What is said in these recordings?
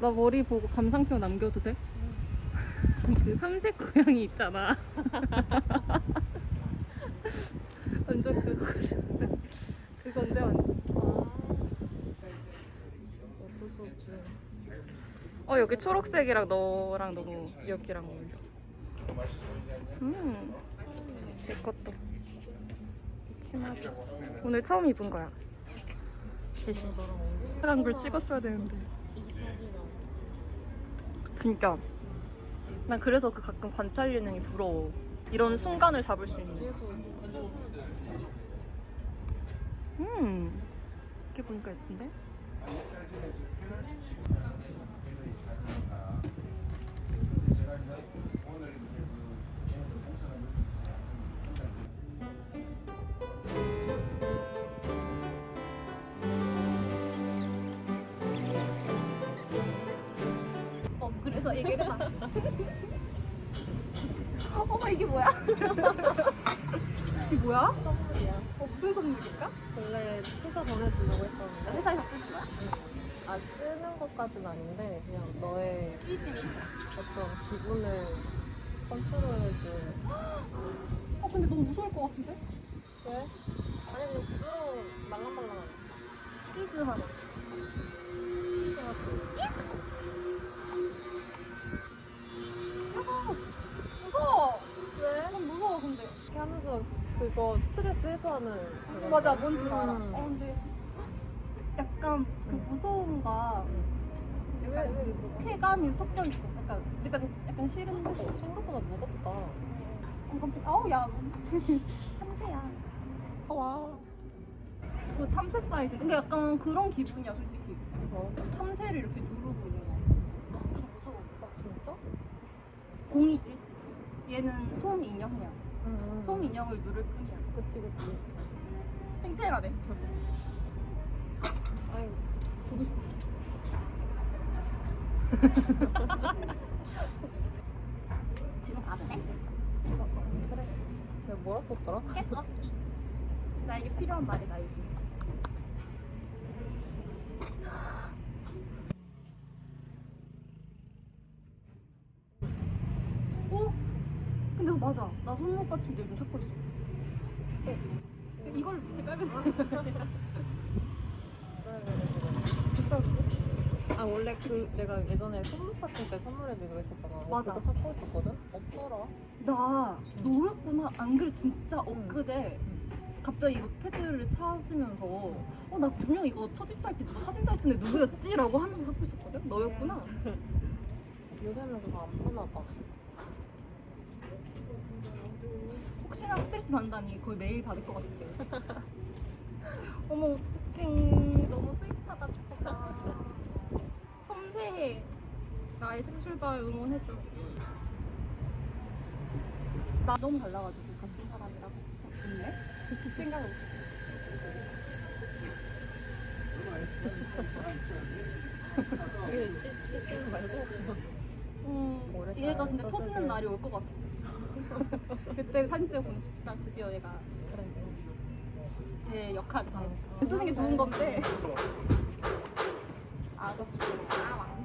나 머리 보고 감상평 남겨도 돼? 그 삼색 고양이 있잖아. 완전 그거거든. 그건데 완전. 없지. 어 여기 초록색이랑 너랑 너무 여기랑 어울려. 음, 제 것도. 치마도. 오늘 처음 입은 거야. 대신. 걸 찍었어야 되는데. 24시간. 그니까. 난 그래서 그 가끔 관찰 예능이 부러워. 이런 순간을 잡을 수 있는. 음. 이렇게 보니까 예쁜데? 얘기를 해봐. 어머, 이게 뭐야? 이게 뭐야? 선물이야. 어, 무슨 선물일까? 원래 회사 전에 주려고 했었는데 회사에서 쓰는 거야? 아 쓰는 것까지는 아닌데 그냥 너의 삐짐이. 어떤 기분을 컨트롤해줄 어, 근데 너무 무서울 것 같은데? 왜? 아니 그냥 부드러운 말랑말랑한 하나. 크리스마스 그거 스트레스 해소하는 그거 맞아, 뭔지 알아. 음. 어, 근데 약간 그 무서움과 왜, 왜 그러지? 쾌감이 섞여 있어. 약간, 약간, 약간 싫은데. 생각보다 무겁다 어, 깜짝 아우, 야. 참새야. 와그 참새 사이즈. 근데 약간 그런 기분이야, 솔직히. 어? 참새를 이렇게 누르고 있는 거. 좀 무서워. 아 진짜? 공이지. 얘는 솜 인형이야. 응솜 인형을 누를 뿐이야. 그치 그치 탱탱하네. 아이 보고 싶어. 지금 가도 돼? 그래 내가 뭐라 썼더라? 나에게 필요한 말이다 요즘. 어? 근데 그거 맞아. 나 손목 받침대 요즘 찾고 있어. 이걸 이렇게 깔면 괜찮은데? 아 원래 그 내가 예전에 선물 받침 때 선물해주기로 했었잖아 맞아. 그거 찾고 있었거든? 없더라 나 너였구나. 안 그래 진짜 엊그제 갑자기 이거 패드를 사주면서 어 나 분명 이거 첫 입사할 때 누가 사준다 했는데 누구였지? 라고 하면서 찾고 있었거든? 너였구나. 요새는 그거 안 파나 봐 혹시나 스트레스 받는다니 거의 매일 받을 것 같아. 어머 어떡해. 너무 스윗하다 진짜. 섬세해. 나의 새 출발 응원해줘. 나 너무 달라가지고 같은 사람이라고. 좋네? 생각을 못했어. 이게 찢지는 말고 음, 얘가 근데 써주길. 터지는 날이 올 것 같아. 그때 사진 찍어보고 싶다. 드디어 얘가 그래 제 역할을 다 했어. 쓰는 게 좋은 건데. 아, 너 아, 왕.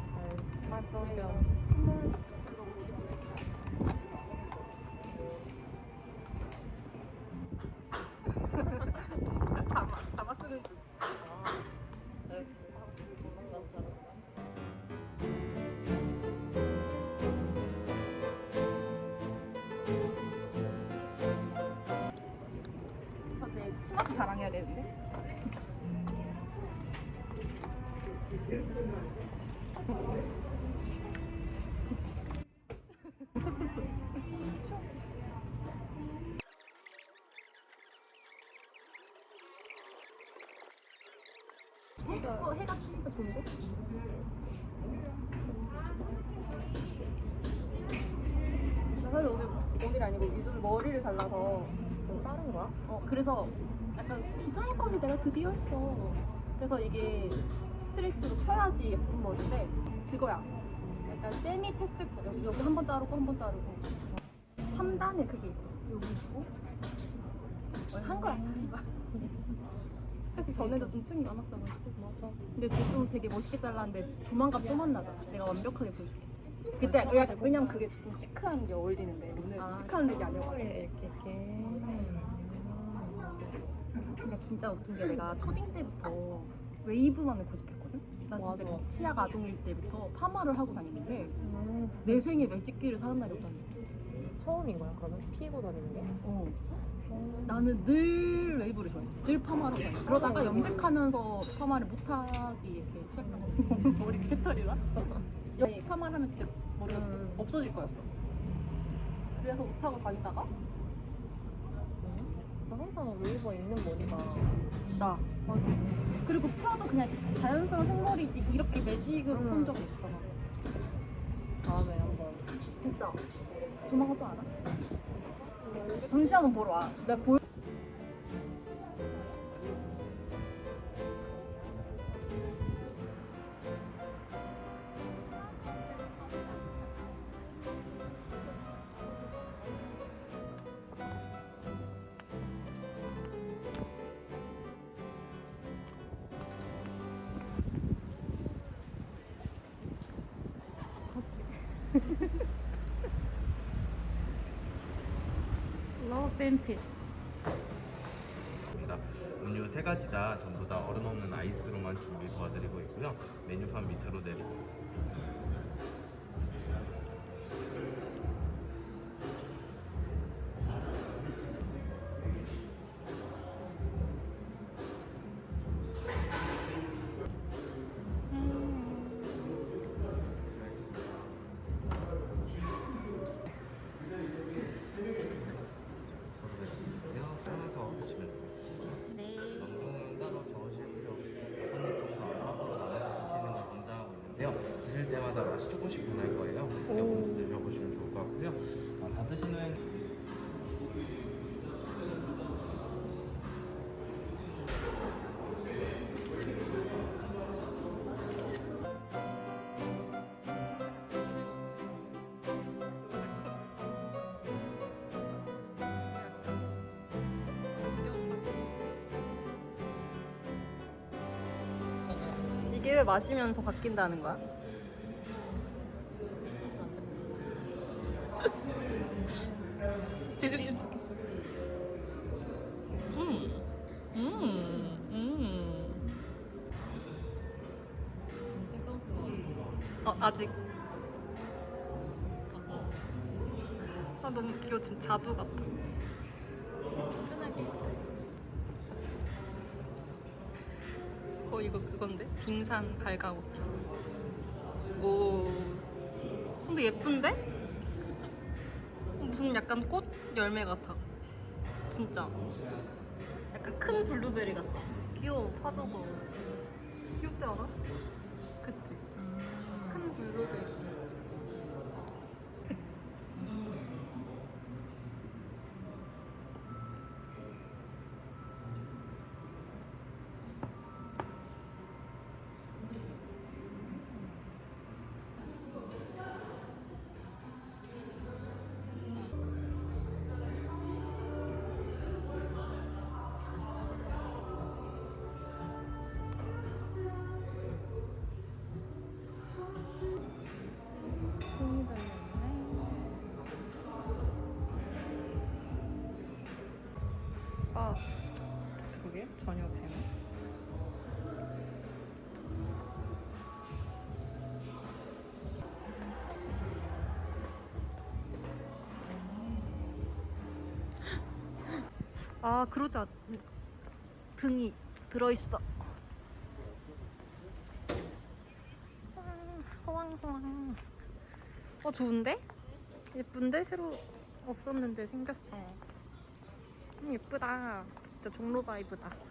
잘 빠져렴 스몰 자랑해야 되는데. 이거 해가 치니까 좋은데? 나 사실 오늘 오늘 아니고 요즘 머리를 잘라서 너 자른 거야? 어 그래서 디자인 컷을 내가 드디어 했어. 그래서 이게 스트레이트로 쳐야지 예쁜 머리인데 그거야. 약간 세미 테슬 컷 여기 여기 한 번 자르고 한 번 자르고 3단에 그게 있어. 여기 있고 어, 한 거야 한 거야. 사실 전에도 좀 층이 많았어가지고 맞아. 근데 지금 좀 되게 멋있게 잘랐는데 조만간 또 만나자. 내가 완벽하게 보여줄게. 그때 왜냐- 왜냐면 그게 조금 시크한 게 어울리는데 오늘 좀 시크한 룩이 아니어가지고. 이렇게 이렇게. 근데 진짜 웃긴 게 내가 초딩 때부터 웨이브만을 고집했거든. 나 진짜 맞아. 미치아가 아동일 때부터 파마를 하고 다니는데 음, 내 생에 매직기를 사는 날이 거야. 처음인 거야 그러면 피고 다니는 게? 어. 나는 늘 웨이브를 좋아했어. 늘 파마를 좋아했어. 그러다가 염색하면서 파마를 못하기 이렇게 시작한 거. 머리 패턴이라. 아니, 파마를 하면 진짜 머리가 음. 없어질 거였어. 그래서 못하고 다니다가 나 항상 웨이버 있는 머리가 나 맞아. 그리고 펴도 그냥 이렇게 자연스러운 생머리지 이렇게 매직으로 음. 본 적이 있었잖아. 다음에 한번 진짜. 조만간 또 알아? 전시 한번 보러 와. 내가 보 준비 도와드리고 있고요. 메뉴판 밑으로 내리. 왜 마시면서 바뀐다는 거야? 음. 음. 음. 어, 아직. 아, 너무 귀여워. 진짜 자두 같아. 빙산 갈가오트. 오. 근데 예쁜데? 무슨 약간 꽃 열매 같아. 진짜. 약간 큰 블루베리 같아. 귀여워, 파져서. 귀엽지 않아? 저녁 되네. 아, 그러지 않... 등이 들어있어. 호황호황. 어, 좋은데? 예쁜데? 새로 없었는데 생겼어. 음, 예쁘다. 진짜 종로 바이브다.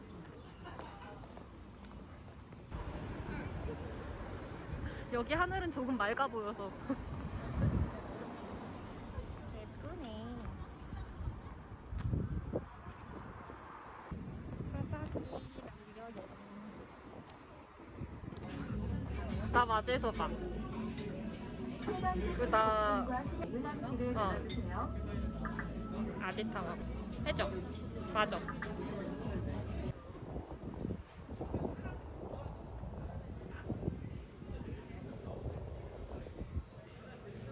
여기 하늘은 조금 맑아 보여서. 예쁘네. 나 맞아서 봐. 나 어. 아지타마 해줘. 맞아.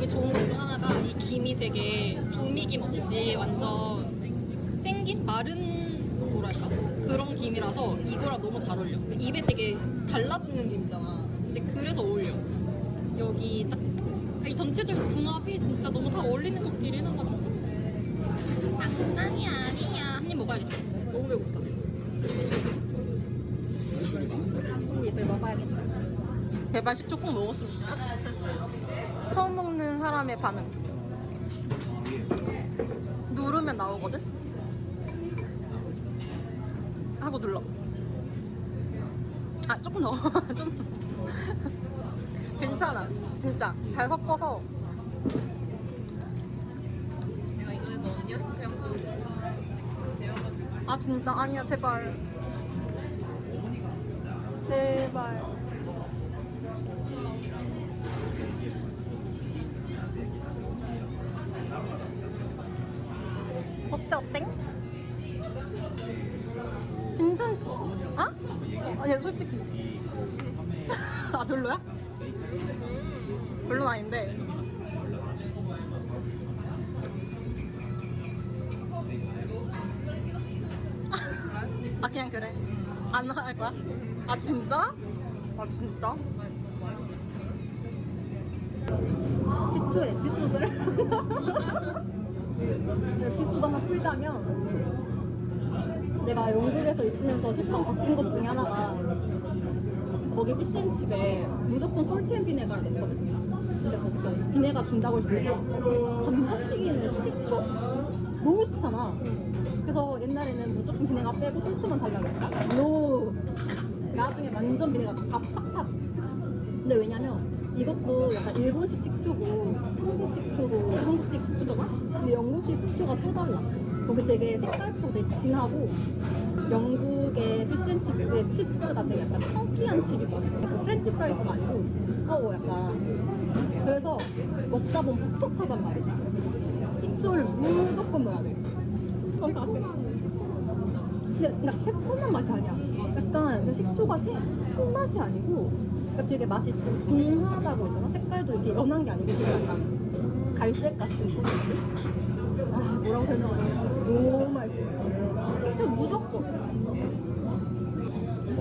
여기 좋은 것 중 하나가 이 김이 되게 조미김 없이 완전 생긴 마른 뭐랄까 그런 김이라서 이거랑 너무 잘 어울려. 입에 되게 달라붙는 김이잖아. 근데 그래서 어울려. 여기 딱 이 전체적인 궁합이 진짜 너무 다 어울리는 것 같긴 해가지고 장난이 아니야. 한 입 먹어야겠다. 너무 배고프다. 한 입을 먹어야겠다. 제발 10초 꼭 먹었으면 좋겠어. 사람의 반응. 누르면 나오거든? 하고 눌러. 아, 조금 넣어. 좀. 괜찮아. 진짜. 잘 섞어서. 아, 진짜. 아니야, 제발. 제발. 아니야, 솔직히. 아, 별로야? 별로는 아닌데. 아, 그냥 그래. 안할 거야? 아, 진짜? 아, 진짜? 식초 에피소드를 에피소드 하나 풀자면 내가 영국에서 있으면서 식당 바뀐 것 중에 하나가 거기 피쉬앤칩에 무조건 솔트앤 비네가를 넣거든 근데 거기서 비네가 준다고 했을 때 감자튀기는 식초? 너무 싫잖아 그래서 옛날에는 무조건 비네가 빼고 솔트만 달라고 했다 노 나중에 완전 비네가 다 팍팍 근데 왜냐면 이것도 약간 일본식 식초고 한국 식초고 한국식 식초잖아? 근데 영국식 식초가 또 달라. 거기 되게 색깔도 되게 진하고 영국의 피쉬앤칩스의 칩스가 되게 약간 청키한 칩이거든. 그 프렌치 프라이스가 아니고 두꺼워 약간. 그래서 먹다 보면 퍽퍽하단 말이지. 식초를 무조건 넣어야 돼. 근데 그러니까 새콤한 맛이 아니야. 약간 그 식초가 새, 신맛이 아니고 그러니까 되게 맛이 진하다고 했잖아. 색깔도 이렇게 연한 게 아니고 되게 약간 갈색 같은 소리거든. 아 뭐라고 설명하냐. 너무 맛있어. 식초 무조건.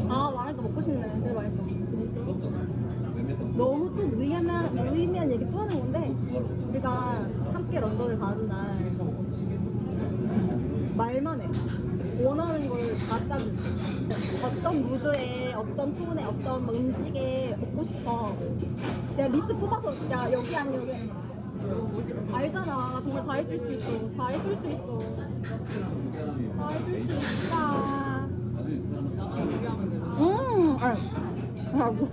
아 말하니까 먹고 싶네. 진짜 맛있어. 너무 또 무의미한, 무의미한 얘기 또 하는 건데 우리가 함께 런던을 가는 날 말만 해. 원하는 걸 다 짜준. 어떤 무드에, 어떤 톤에, 어떤 뭐 음식에 먹고 싶어. 내가 리스트 뽑아서, 야, 여기 아니, 여기. 알잖아. 나 정말 다 해줄 수 있어. 다 해줄 수 있어. 다 해줄 수 있다. 음, 보면은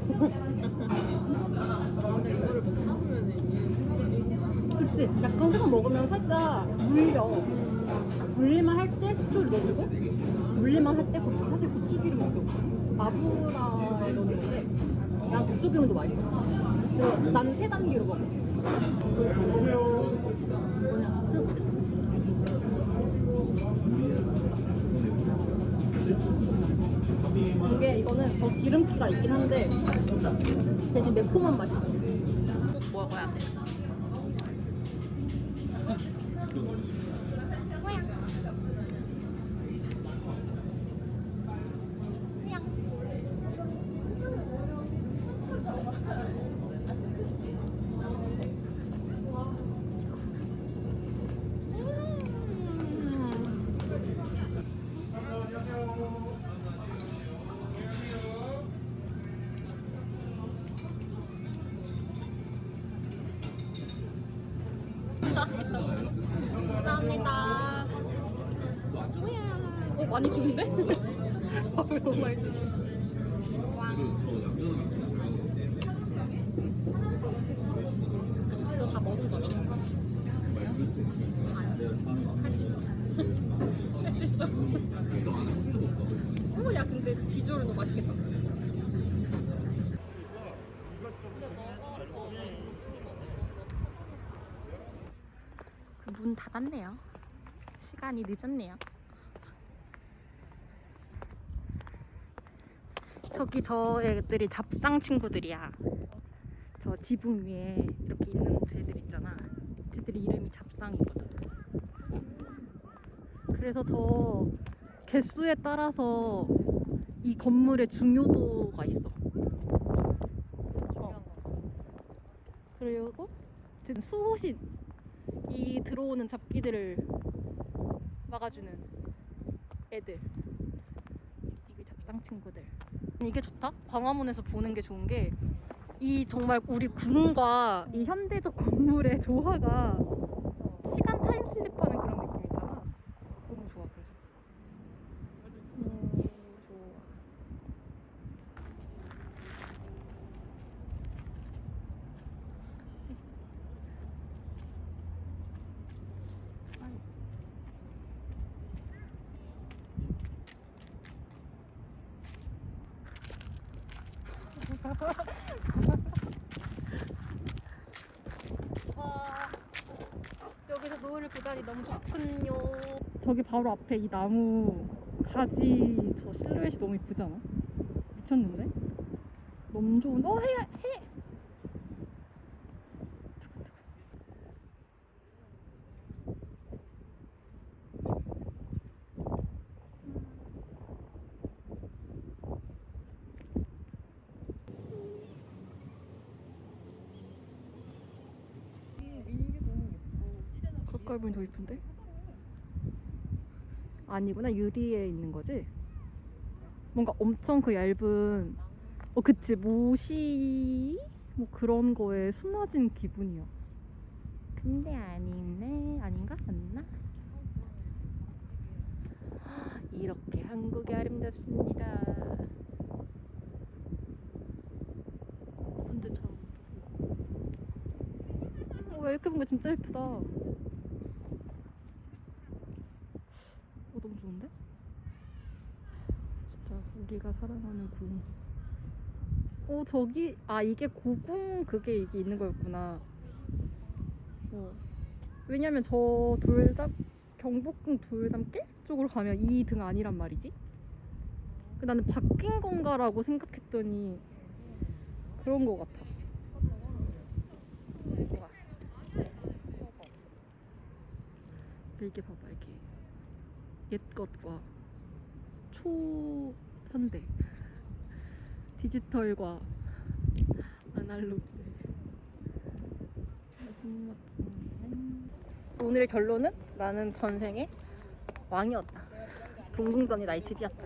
그치. 약간 계속 먹으면 살짝 물려. 물릴만 할 때 식초를 넣어주고, 물릴만 할 때 사실 고추기름 넣어. 마브라에 넣는 건데, 난 고추기름도 맛있어. 그래서 나는 세 단계로 먹어. 더 기름기가 있긴 한데, 대신 매콤한 맛이 있어. 꼭 먹어야 돼. 어, 많이 주는데? 밥을 너무 많이 주네. 너다 먹은 거니? 아니, 할수 있어. 할 수 있어. 어머, 야, 근데 비주얼은 너무 맛있겠다. 문 닫았네요. 시간이 늦었네요. 저기 저 애들이 잡상 친구들이야. 저 지붕 위에 이렇게 있는 쟤들 있잖아. 쟤들이 이름이 잡상이거든. 그래서 저 개수에 따라서 이 건물의 중요도가 있어. 어. 그리고 지금 수호신 이 들어오는 잡기들을 막아주는 애들. 이게 잡상 친구들. 이게 좋다. 광화문에서 보는 게 좋은 게 이 정말 우리 궁과 이 현대적 건물의 조화가 시간 타임슬립하는 그런 느낌 있잖아. 너무 좋아 그래서. 너무 좋아. 와 여기서 노을을 보다니 너무 좋군요. 저기 바로 앞에 이 나무 가지 저 실루엣이 너무 이쁘지 않아? 미쳤는데? 너무 좋은. 어 해! 해! 가까이 보면 더 예쁜데? 아니구나 유리에 있는 거지? 뭔가 엄청 그 얇은 어 그치 모시 뭐 그런 거에 숨어진 기분이야. 근데 아니네 아닌가 맞나? 이렇게 한국이 아름답습니다. 근데 참 어, 왜 이렇게 보니까 진짜 예쁘다. 어, 너무 좋은데? 진짜 우리가 사랑하는 궁. 어, 저기, 아, 이게 고궁 그게 이게 있는 거였구나. 어. 왜냐면 저 돌담, 경복궁 돌담길 쪽으로 가면 이 등 아니란 말이지? 나는 바뀐 건가라고 생각했더니 그런 거 같아. 뭐가? 근데 이게 봐봐 이게. 옛 것과 초현대. 디지털과 아날로그. 오늘의 결론은 나는 전생에 왕이었다. 동궁전이 나의 집이었다